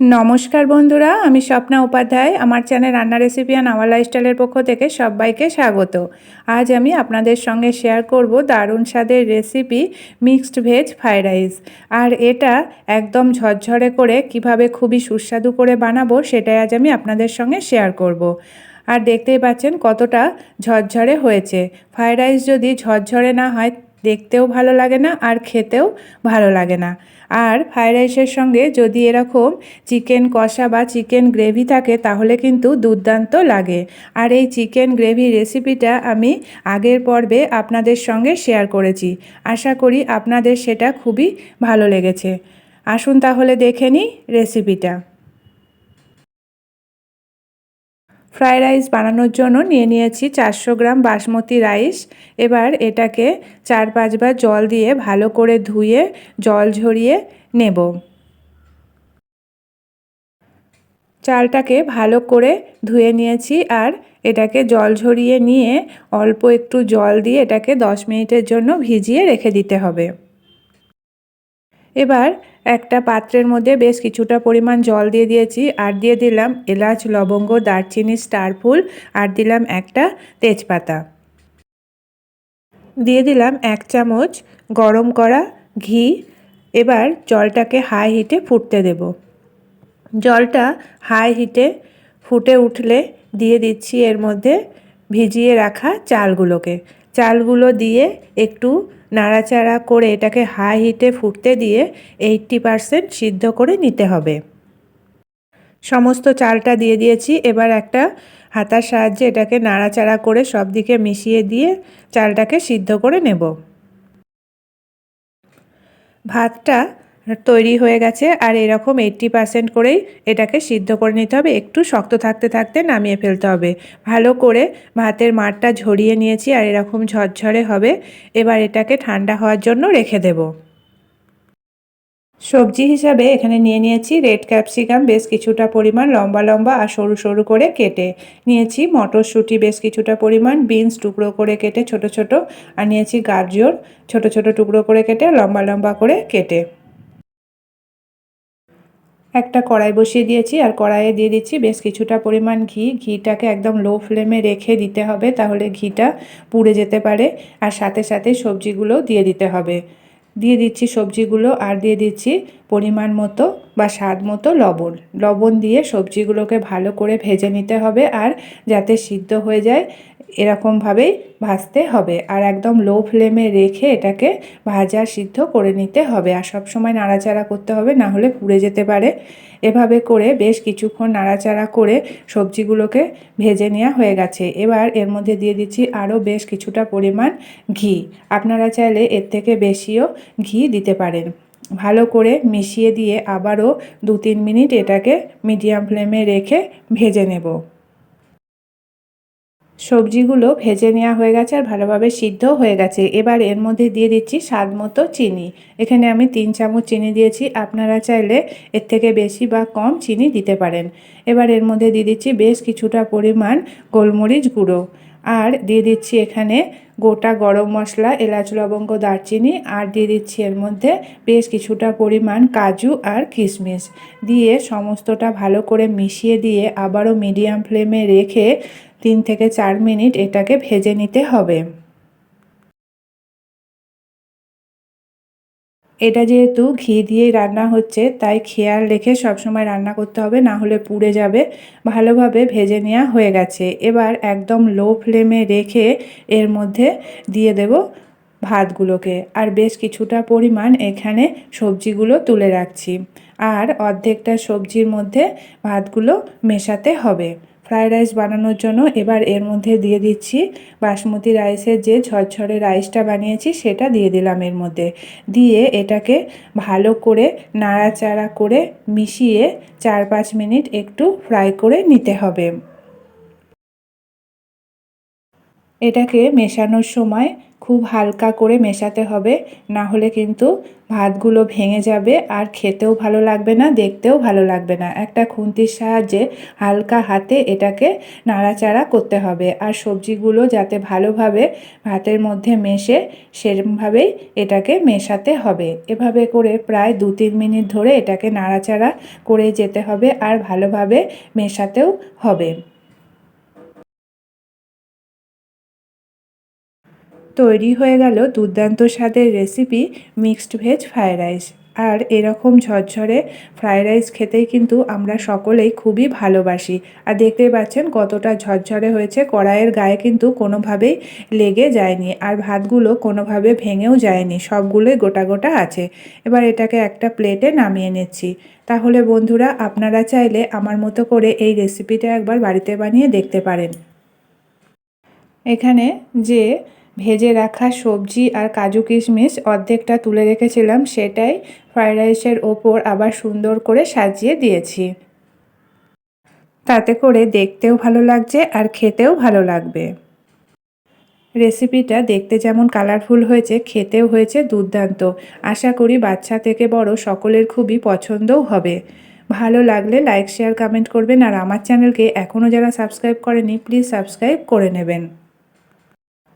নমস্কার বন্ধুরা, আমি স্বপ্না উপাধ্যায়। আমার চ্যানেল রান্না রেসিপি অ্যান্ড আমার লাইফস্টাইলের পক্ষ থেকে সবাইকে স্বাগত। আজ আমি আপনাদের সঙ্গে শেয়ার করব দারুণ স্বাদের recipe mixed veg fried rice. আর এটা একদম ঝরঝরে করে কীভাবে খুবই সুস্বাদু করে বানাবো সেটাই আজ আমি আপনাদের সঙ্গে শেয়ার করব। আর দেখতেই পাচ্ছেন কতটা ঝরঝরে হয়েছে। ফ্রাইড রাইস যদি ঝরঝরে না হয় দেখতেও ভালো লাগে না আর খেতেও ভালো লাগে না। আর ফ্রাইড রাইসের সঙ্গে যদি এরকম চিকেন কষা বা চিকেন গ্রেভি থাকে, তাহলে কিন্তু দুর্দান্ত লাগে। আর এই চিকেন গ্রেভি রেসিপিটা আমি আগের পর্বে আপনাদের সঙ্গে শেয়ার করেছি। আশা করি আপনাদের সেটা খুবই ভালো লেগেছে। আসুন তাহলে দেখে নিই রেসিপিটা। ফ্রাইড রাইস বানানোর জন্য নিয়ে নিয়েছি চারশো গ্রাম বাসমতি রাইস। এবার এটাকে চার পাঁচবার জল দিয়ে ভালো করে ধুয়ে, জল ঝরিয়ে নেব। চালটাকে ভালো করে ধুয়ে নিয়েছি আর এটাকে জল ঝরিয়ে নিয়ে অল্প একটু জল দিয়ে এটাকে দশ মিনিটের জন্য ভিজিয়ে রেখে দিতে হবে। এবার একটা পাত্রের মধ্যে বেশ কিছুটা পরিমাণ জল দিয়ে দিয়েছি। আর দিয়ে দিলাম এলাচ, লবঙ্গ, দারচিনি স্টারফুল আর দিলাম একটা তেজপাতা। দিয়ে দিলাম এক চামচ গরম করা ঘি। এবার জলটাকে হাই হিটে ফুটতে দেব। জলটা হাই হিটে ফুটে উঠলে দিয়ে দিচ্ছি এর মধ্যে ভিজিয়ে রাখা চালগুলোকে। চালগুলো দিয়ে একটু নাড়াচাড়া করে এটাকে হাই হিটে ফুটতে দিয়ে এইটটি পারসেন্ট সিদ্ধ করে নিতে হবে। সমস্ত চালটা দিয়ে দিয়েছি, এবার একটা হাতার সাহায্যে এটাকে নাড়াচাড়া করে সব দিকে মিশিয়ে দিয়ে চালটাকে সিদ্ধ করে নেব। ভাতটা তৈরি হয়ে গেছে। আর এরকম এইট্টি পার্সেন্ট করেই এটাকে সিদ্ধ করে নিতে হবে। একটু শক্ত থাকতে থাকতে নামিয়ে ফেলতে হবে। ভালো করে ভাতের মাঠটা ঝরিয়ে নিয়েছি আর এরকম ঝরঝরে হবে। এবার এটাকে ঠান্ডা হওয়ার জন্য রেখে দেব। সবজি হিসাবে এখানে নিয়ে নিয়েছি রেড ক্যাপসিকাম বেশ কিছুটা পরিমাণ লম্বা লম্বা আর সরু সরু করে কেটে। নিয়েছি মটরশুঁটি, বেশ কিছুটা পরিমাণ বিনস টুকরো করে কেটে ছোট ছোট। আর নিয়েছি গাজর, ছোট ছোট টুকরো করে কেটে লম্বা লম্বা করে কেটে। একটা কড়াই বসিয়ে দিয়েছি আর কড়াইয়ে দিয়ে দিচ্ছি বেশ কিছুটা পরিমাণ ঘি। ঘিটাকে একদম লো ফ্লেমে রেখে দিতে হবে তাহলে ঘিটা পুড়ে যেতে পারে আর সাথে সাথে সবজিগুলো দিয়ে দিতে হবে। দিয়ে দিচ্ছি সবজিগুলো আর দিয়ে দিচ্ছি পরিমাণ মতো বা স্বাদ মতো লবণ। লবণ দিয়ে সবজিগুলোকে ভালো করে ভেজে নিতে হবে আর যাতে সিদ্ধ হয়ে যায় এরকমভাবেই ভাজতে হবে। আর একদম লো ফ্লেমে রেখে এটাকে ভাজা সিদ্ধ করে নিতে হবে। আর সব সময় নাড়াচাড়া করতে হবে, না হলে পুড়ে যেতে পারে। এভাবে করে বেশ কিছুক্ষণ নাড়াচাড়া করে সবজিগুলোকে ভেজে নেওয়া হয়ে গেছে। এবার এর মধ্যে দিয়ে দিচ্ছি আরও বেশ কিছুটা পরিমাণ ঘি। আপনারা চাইলে এর থেকে বেশিও ঘি দিতে পারেন। ভালো করে মিশিয়ে দিয়ে আবারও দু তিন মিনিট এটাকে মিডিয়াম ফ্লেমে রেখে ভেজে নেব। সবজিগুলো ভেজে নেওয়া হয়ে গেছে আর ভালোভাবে সিদ্ধ হয়ে গেছে। এবার এর মধ্যে দিয়ে দিচ্ছি স্বাদ মতো চিনি। এখানে আমি তিন চামচ চিনি দিয়েছি। আপনারা চাইলে এর থেকে বেশি বা কম চিনি দিতে পারেন। এবার এর মধ্যে দিয়ে দিচ্ছি বেশ কিছুটা পরিমাণ গোলমরিচ গুঁড়ো। আর দিয়ে দিচ্ছি এখানে গোটা গরম মশলা, এলাচ, লবঙ্গ, দারচিনি আর দিয়ে দিচ্ছি এর মধ্যে বেশ কিছুটা পরিমাণ কাজু আর কিশমিশ। দিয়ে সমস্তটা ভালো করে মিশিয়ে দিয়ে আবারও মিডিয়াম ফ্লেমে রেখে তিন থেকে চার মিনিট এটাকে ভেজে নিতে হবে। এটা যেহেতু ঘি দিয়েই রান্না হচ্ছে, তাই খেয়াল রেখে সবসময় রান্না করতে হবে, না হলে পুড়ে যাবে। ভালোভাবে ভেজে নেওয়া হয়ে গেছে। এবার একদম লো ফ্লেমে রেখে এর মধ্যে দিয়ে দেব ভাতগুলোকে। আর বেশ কিছুটা পরিমাণ এখানে সবজিগুলো তুলে রাখছি। আর অর্ধেকটা সবজির মধ্যে ভাতগুলো মেশাতে হবে। ফ্রায়েড রাইস বানানোর জন্য এবার এর মধ্যে দিয়ে দিচ্ছি বাসমতি রাইসের যে ঝরঝরে রাইসটা বানিয়েছি সেটা দিয়ে দিলাম এর মধ্যে। দিয়ে এটাকে ভালো করে নাড়াচাড়া করে মিশিয়ে চার পাঁচ মিনিট একটু ফ্রাই করে নিতে হবে। এটাকে মেশানোর সময় খুব হালকা করে মেশাতে হবে, না হলে কিন্তু ভাতগুলো ভেঙে যাবে আর খেতেও ভালো লাগবে না, দেখতেও ভালো লাগবে না। একটা খুন্তির সাহায্যে হালকা হাতে এটাকে নাড়াচাড়া করতে হবে আর সবজিগুলো যাতে ভালোভাবে ভাতের মধ্যে মেশে সেরমভাবেই এটাকে মেশাতে হবে। এভাবে করে প্রায় দু তিন মিনিট ধরে এটাকে নাড়াচাড়া করে যেতে হবে আর ভালোভাবে মেশাতেও হবে। তৈরি হয়ে গেল দুর্দান্ত স্বাদের recipe mixed veg fried rice আর এরকম ঝরঝরে ফ্রায়েড রাইস খেতেই কিন্তু আমরা সকলেই খুবই ভালোবাসি। আর দেখতেই পাচ্ছেন কতটা ঝরঝরে হয়েছে, কড়াইয়ের গায়ে কিন্তু কোনোভাবেই লেগে যায়নি আর ভাতগুলো কোনোভাবে ভেঙেও যায়নি, সবগুলোই গোটা গোটা আছে। এবার এটাকে একটা প্লেটে নামিয়ে নিচ্ছি। তাহলে বন্ধুরা, আপনারা চাইলে আমার মতো করে এই রেসিপিটা একবার বাড়িতে বানিয়ে দেখতে পারেন। এখানে যে ভেজে রাখা সবজি আর কাজু কিশমিশ অর্ধেকটা তুলে রেখেছিলাম, সেটাই ফ্রায়েড রাইসের ওপর আবার সুন্দর করে সাজিয়ে দিয়েছি। তাতে করে দেখতেও ভালো লাগছে আর খেতেও ভালো লাগবে। রেসিপিটা দেখতে যেমন কালারফুল হয়েছে, খেতেও হয়েছে দুর্দান্ত। আশা করি বাচ্চা থেকে বড় সকলের খুবই পছন্দও হবে। ভালো লাগলে লাইক, শেয়ার, কমেন্ট করবেন আর আমার চ্যানেলকে এখনও যারা সাবস্ক্রাইব করেনি, প্লিজ সাবস্ক্রাইব করে নেবেন।